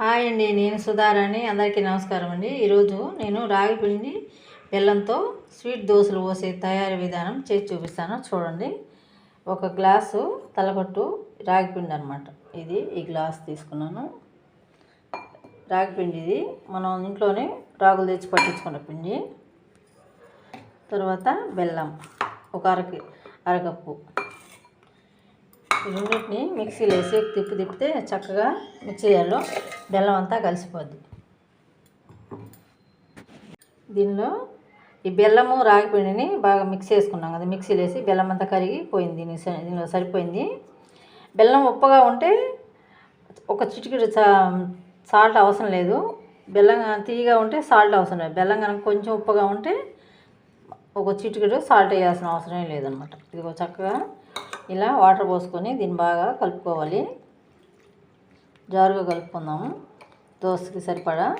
Hi అండి నేను సుధారాణి. అందరికీ నమస్కారం అండి. ఈరోజు నేను రాగి పిండి బెల్లంతో స్వీట్ దోశలు పోసే తయారీ విధానం చేసి చూపిస్తాను. చూడండి. ఒక గ్లాసు తలపట్టు రాగి పిండి అనమాట ఇది ఈ గ్లాస్ తీసుకున్నాను. రాగి పిండి ఇది. మనం ఇంట్లోనే రాగులు తెచ్చి పట్టించుకున్న పిండి. తర్వాత బెల్లం. ఒక అరకి అరకప్పు. ఈ రెండింటిని మిక్సీలో వేసి తిప్పి తిప్పితే చక్కగా మిక్సీలో బెల్లం అంతా కలిసిపోద్ది. దీనిలో ఈ బెల్లము రాగిపిండిని బాగా మిక్స్ చేసుకున్నాం కదా మిక్సీలో వేసి బెల్లం అంతా కరిగి పోయింది దీనిలో సరిపోయింది. బెల్లం ఉప్పగా ఉంటే ఒక చిటికెడు సాల్ట్ అవసరం లేదు. బెల్లం తీయగా ఉంటే సాల్ట్ అవసరం లేదు. బెల్లం కనుక కొంచెం ఉప్పగా ఉంటే ఒక చిటికెడు సాల్ట్ వేయాల్సిన అవసరం లేదనమాట. ఇదిగో చక్కగా ఇలా వాటర్ పోసుకొని దీన్ని బాగా కలుపుకోవాలి. జారుగా కలుపుకుందాము దోశకి సరిపడా.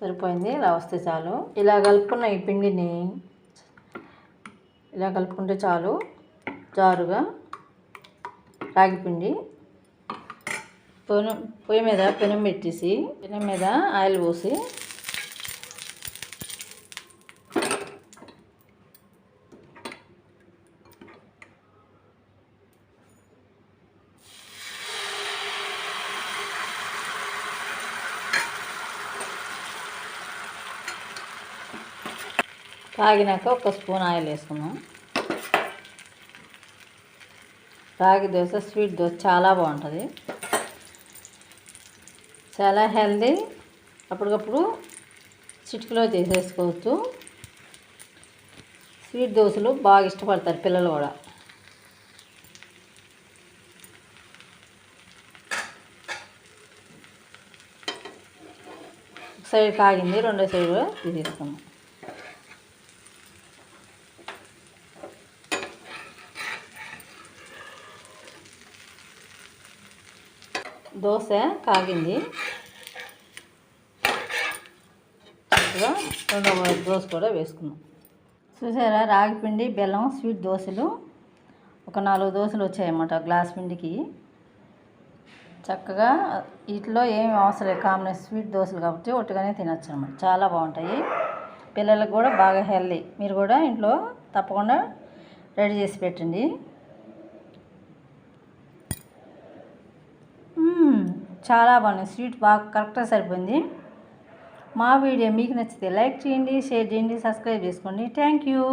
సరిపోయింది. ఇలా వస్తే చాలు. ఇలా కలుపుకున్న ఈ పిండిని ఇలా కలుపుకుంటే చాలు. జారుగా. రాగి పిండి. పొను పొయ్యి మీద పెనం పెట్టేసి పెనం మీద ఆయిల్ పోసి కాగినాక ఒక స్పూన్ ఆయిల్ వేసుకున్నాం రాగి దోశ స్వీట్ దోశ చాలా బాగుంటుంది. చాలా హెల్దీ అప్పటికప్పుడు చిటికలో చేసేసుకోవచ్చు. స్వీట్ దోశలు బాగా ఇష్టపడతారు పిల్లలు కూడా. ఒక సైడ్ కాగింది రెండో సైడ్ కూడా తీసేసుకున్నాం దోశ కాగింది. చక్కగా రెండవ దోశ కూడా వేసుకున్నాం. చూసారా? రాగి పిండి బెల్లం స్వీట్ దోశలు. ఒక నాలుగు దోశలు వచ్చాయన్నమాట గ్లాస్ పిండికి. చక్కగా వీటిలో ఏమి అవసరం లేదు. కాంబినేషన్ స్వీట్ దోశలు కాబట్టి ఒట్టుగానే తినచ్చు అనమాట చాలా బాగుంటాయి. పిల్లలకు కూడా బాగా హెల్దీ. మీరు కూడా ఇంట్లో తప్పకుండా రెడీ చేసి పెట్టండి. చాలా బాగున్నాయి స్వీట్ బాగా కరెక్ట్గా సరిపోయింది. మా వీడియో మీకు నచ్చితే లైక్ చేయండి షేర్ చేయండి సబ్స్క్రైబ్ చేసుకోండి. Thank you